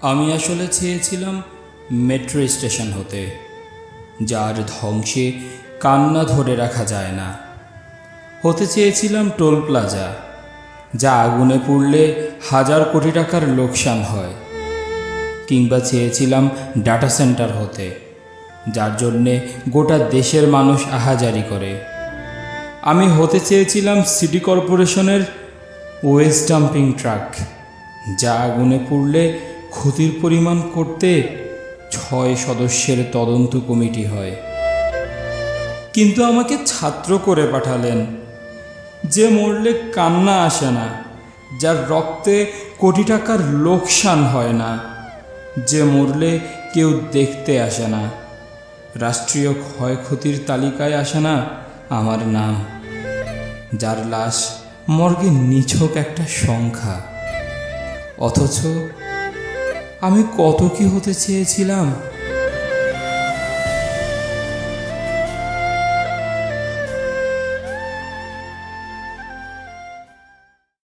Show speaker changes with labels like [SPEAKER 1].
[SPEAKER 1] আমি আসলে চেয়েছিলাম মেট্রো স্টেশন হতে, যার ধ্বংসে কান্না ধরে রাখা যায় না। হতে চেয়েছিলাম টোল প্লাজা, যা আগুনে পুড়লে হাজার কোটি টাকার লোকসান হয়। কিংবা চেয়েছিলাম ডাটা সেন্টার হতে, যার জন্যে গোটা দেশের মানুষ আহাজারি করে। আমি হতে চেয়েছিলাম সিটি কর্পোরেশনের ওয়েস্ট ডাম্পিং ট্রাক, যা আগুনে পুড়লে ক্ষতির পরিমাণ করতে ছয় সদস্যের তদন্ত কমিটি হয়। কিন্তু আমাকে ছাত্র করে পাঠালেন। যে মরলে কান্না আসে না, যার রক্তে কোটি টাকার লোকসান হয় না, যে মরলে কেউ দেখতে আসে না, রাষ্ট্রীয় ক্ষয়ক্ষতির তালিকায় আসে না আমার নাম, যার লাশ মর্গে নিছক একটা সংখ্যা, অথচ আমি কত কি হতে চেয়েছিলাম?